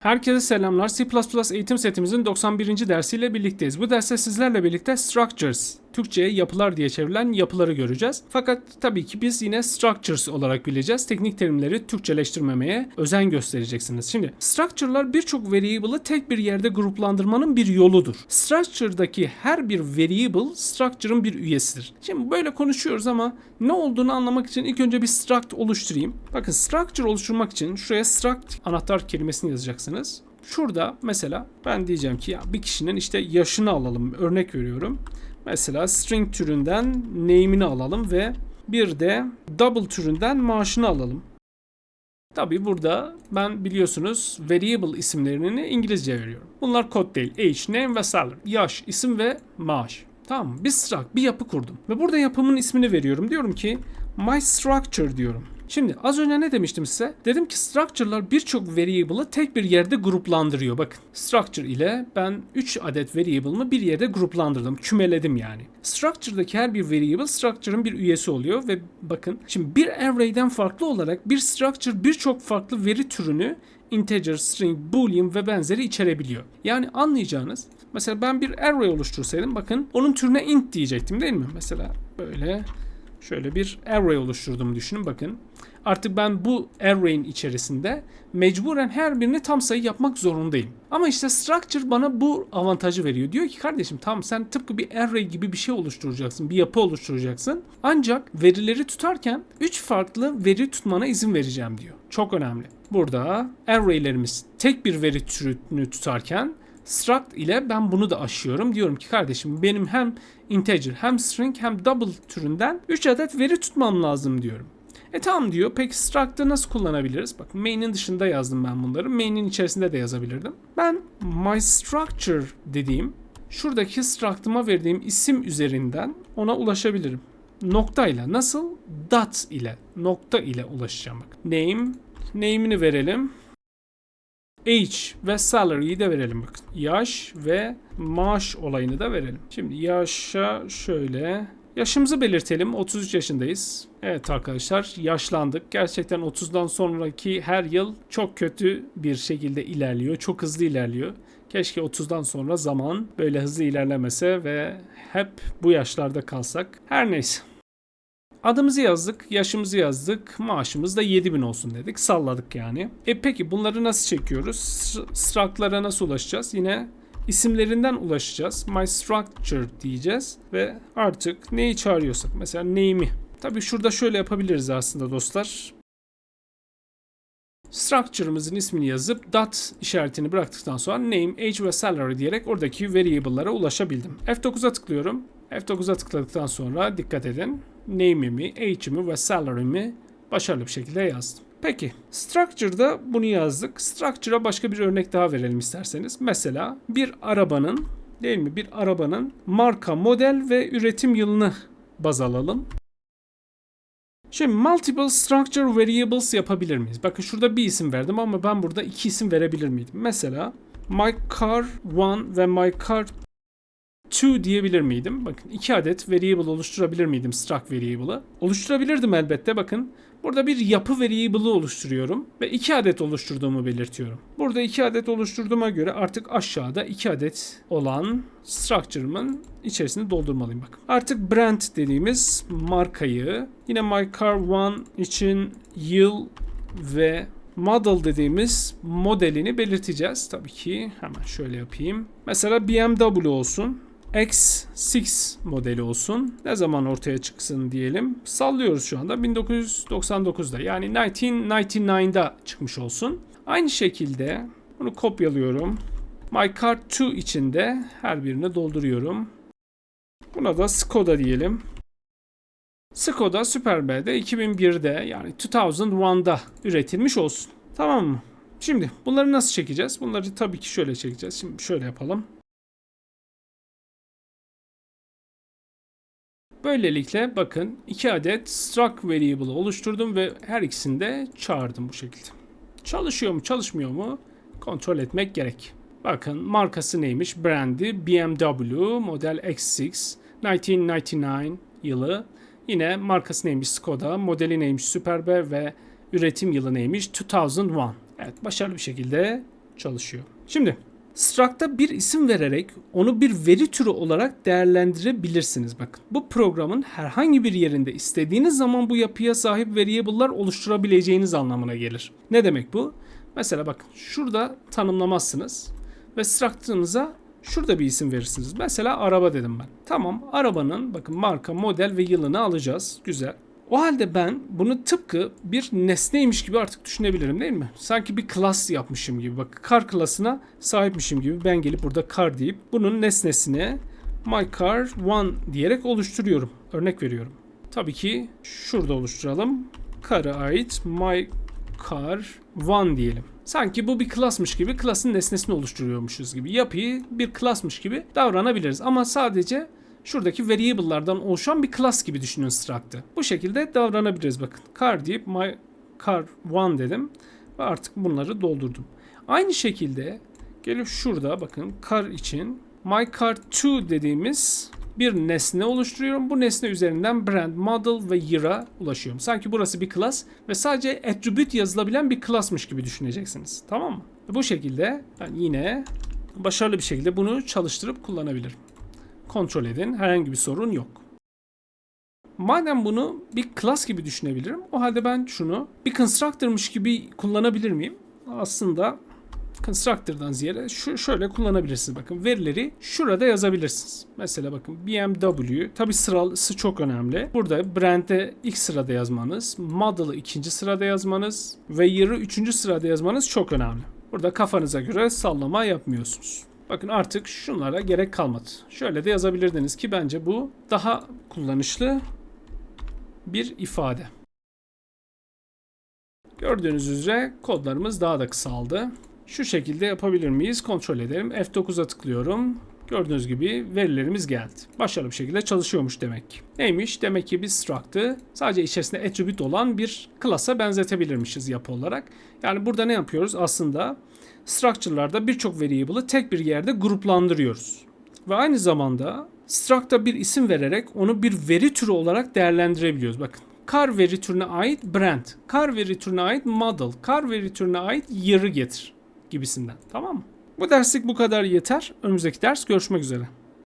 Herkese selamlar. C++ eğitim setimizin 91. dersiyle birlikteyiz. Bu derste sizlerle birlikte structures, Türkçe'ye yapılar diye çevrilen yapıları göreceğiz. Fakat tabii ki biz yine structures olarak bileceğiz. Teknik terimleri Türkçeleştirmemeye özen göstereceksiniz. Şimdi structure'lar birçok variable'ı tek bir yerde gruplandırmanın bir yoludur. Structure'daki her bir variable structure'ın bir üyesidir. Şimdi böyle konuşuyoruz ama ne olduğunu anlamak için ilk önce bir struct oluşturayım. Bakın structure oluşturmak için şuraya struct anahtar kelimesini yazacaksınız. Şurada mesela ben diyeceğim ki ya bir kişinin işte yaşını alalım. Örnek veriyorum. Mesela string türünden name'ini alalım ve bir de double türünden maaşını alalım. Tabi burada ben biliyorsunuz variable isimlerini İngilizce veriyorum. Bunlar kod değil. Age, name ve salary. Yaş, isim ve maaş. Tamam? Bir struct, bir yapı kurdum. Ve burada yapımın ismini veriyorum. Diyorum ki my structure diyorum. Şimdi az önce ne demiştim size? Dedim ki structure'lar birçok variable'ı tek bir yerde gruplandırıyor. Bakın structure ile ben 3 adet variable'ımı bir yerde gruplandırdım. Kümeledim yani. Structure'daki her bir variable structure'ın bir üyesi oluyor ve bakın şimdi bir array'den farklı olarak bir structure birçok farklı veri türünü integer, string, boolean ve benzeri içerebiliyor. Yani anlayacağınız mesela ben bir array oluştursaydım bakın onun türüne int diyecektim değil mi? Mesela böyle şöyle bir array oluşturduğumu düşünün bakın. Artık ben bu array'in içerisinde mecburen her birini tam sayı yapmak zorundayım. Ama işte structure bana bu avantajı veriyor. Diyor ki kardeşim tamam sen tıpkı bir array gibi bir şey oluşturacaksın, bir yapı oluşturacaksın. Ancak verileri tutarken 3 farklı veri tutmana izin vereceğim diyor. Çok önemli. Burada array'lerimiz tek bir veri türünü tutarken struct ile ben bunu da aşıyorum. Diyorum ki kardeşim benim hem integer hem string hem double türünden 3 adet veri tutmam lazım diyorum. E tamam diyor. Peki struct'ı nasıl kullanabiliriz? Bak main'in dışında yazdım ben bunları. Main'in içerisinde de yazabilirdim. Ben my structure dediğim şuradaki struct'ıma verdiğim isim üzerinden ona ulaşabilirim. Noktayla nasıl? Dot ile. Nokta ile ulaşacağım bak. Name. Name'ini verelim. Age ve salary'yi de verelim bakın. Yaş ve maaş olayını da verelim. Şimdi yaşa şöyle Yaşımızı belirtelim. 33 yaşındayız. Evet arkadaşlar yaşlandık. Gerçekten 30'dan sonraki her yıl çok kötü bir şekilde ilerliyor. Çok hızlı ilerliyor. Keşke 30'dan sonra zaman böyle hızlı ilerlemese ve hep bu yaşlarda kalsak. Her neyse. Adımızı yazdık, yaşımızı yazdık, maaşımız da 7000 olsun dedik. Salladık yani. E peki bunları nasıl çekiyoruz? Struct'lara nasıl ulaşacağız? Yine isimlerinden ulaşacağız. My structure diyeceğiz ve artık neyi çağırıyorsak mesela name'i. Tabii şurada şöyle yapabiliriz aslında dostlar. Structure'ımızın ismini yazıp dot işaretini bıraktıktan sonra name, age ve salary diyerek oradaki variable'lara ulaşabildim. F9'a tıklıyorum. F9'a tıkladıktan sonra dikkat edin. Name'imi, age'imi ve salary'mi başarılı bir şekilde yazdım. Peki structure'da bunu yazdık. Structure'a başka bir örnek daha verelim isterseniz. Mesela bir arabanın değil mi bir arabanın marka, model ve üretim yılını baz alalım. Şimdi multiple structure variables yapabilir miyiz? Bakın şurada bir isim verdim ama ben burada iki isim verebilir miydim? Mesela my car 1 ve my car 2 diyebilir miydim? Bakın iki adet variable oluşturabilir miydim struct variable'ı? Oluşturabilirdim elbette bakın. Burada bir yapı variable'ı oluşturuyorum ve iki adet oluşturduğumu belirtiyorum. Burada iki adet oluşturduğuma göre artık aşağıda iki adet olan structure'ımın içerisini doldurmalıyım. Bakın. Artık brand dediğimiz markayı yine my car 1 için yıl ve model dediğimiz modelini belirteceğiz. Tabii ki hemen şöyle yapayım. Mesela BMW olsun. X6 modeli olsun. Ne zaman ortaya çıksın diyelim. Sallıyoruz şu anda 1999'da yani 1999'da çıkmış olsun. Aynı şekilde bunu kopyalıyorum. My Car 2 içinde her birini dolduruyorum. Buna da Skoda diyelim. Skoda Super B'de 2001'de yani 2001'da üretilmiş olsun. Tamam mı? Şimdi bunları nasıl çekeceğiz? Bunları tabii ki şöyle çekeceğiz. Şimdi şöyle yapalım. Böylelikle bakın iki adet struct variable oluşturdum ve her ikisini de çağırdım bu şekilde. Çalışıyor mu çalışmıyor mu kontrol etmek gerek. Bakın markası neymiş? Brandi BMW model X6 1999 yılı. Yine markası neymiş? Skoda. Modeli neymiş? Superb ve üretim yılı neymiş? 2001. Evet başarılı bir şekilde çalışıyor. Şimdi Struct'a bir isim vererek onu bir veri türü olarak değerlendirebilirsiniz. Bakın bu programın herhangi bir yerinde istediğiniz zaman bu yapıya sahip variable'lar oluşturabileceğiniz anlamına gelir. Ne demek bu? Mesela bakın şurada tanımlamazsınız ve struct'ınıza şurada bir isim verirsiniz. Mesela araba dedim ben. Tamam arabanın bakın marka, model ve yılını alacağız. Güzel. O halde ben bunu tıpkı bir nesneymiş gibi artık düşünebilirim değil mi? Sanki bir klas yapmışım gibi. Bak car klasına sahipmişim gibi ben gelip burada car deyip bunun nesnesine my car one diyerek oluşturuyorum. Örnek veriyorum. Tabii ki şurada oluşturalım. Car'a ait my car one diyelim. Sanki bu bir klasmış gibi klasın nesnesini oluşturuyormuşuz gibi. Yapıyı bir klasmış gibi davranabiliriz. Ama sadece şuradaki variable'lardan oluşan bir class gibi düşünün struct'ı. Bu şekilde davranabiliriz bakın. Car deyip my car one dedim ve artık bunları doldurdum. Aynı şekilde gelip şurada bakın car için my car 2 dediğimiz bir nesne oluşturuyorum. Bu nesne üzerinden brand, model ve year'a ulaşıyorum. Sanki burası bir class ve sadece attribute yazılabilen bir classmış gibi düşüneceksiniz. Tamam mı? Bu şekilde ben yine başarılı bir şekilde bunu çalıştırıp kullanabilirim kontrol edin. Herhangi bir sorun yok. Madem bunu bir class gibi düşünebilirim, o halde ben şunu bir constructor'mış gibi kullanabilir miyim? Aslında constructor'dan ziyade şu şöyle kullanabilirsiniz. Bakın verileri şurada yazabilirsiniz. Mesela bakın BMW tabi sırası çok önemli. Burada brand'e ilk sırada yazmanız, model'ı ikinci sırada yazmanız ve year'ı üçüncü sırada yazmanız çok önemli. Burada kafanıza göre sallama yapmıyorsunuz. Bakın artık şunlara gerek kalmadı. Şöyle de yazabilirdiniz ki bence bu daha kullanışlı bir ifade. Gördüğünüz üzere kodlarımız daha da kısaldı. Şu şekilde yapabilir miyiz? Kontrol edelim. F9'a tıklıyorum. Gördüğünüz gibi verilerimiz geldi. Başarılı bir şekilde çalışıyormuş demek ki. Neymiş? Demek ki bir struct'ı sadece içerisinde attribute olan bir class'a benzetebilirmişiz yapı olarak. Yani burada ne yapıyoruz? Aslında structure'larda birçok variable'ı tek bir yerde gruplandırıyoruz. Ve aynı zamanda struct'a bir isim vererek onu bir veri türü olarak değerlendirebiliyoruz. Bakın car veri türüne ait brand, car veri türüne ait model, car veri türüne ait year'ı getir gibisinden. Tamam mı? Bu derslik bu kadar yeter. Önümüzdeki ders görüşmek üzere.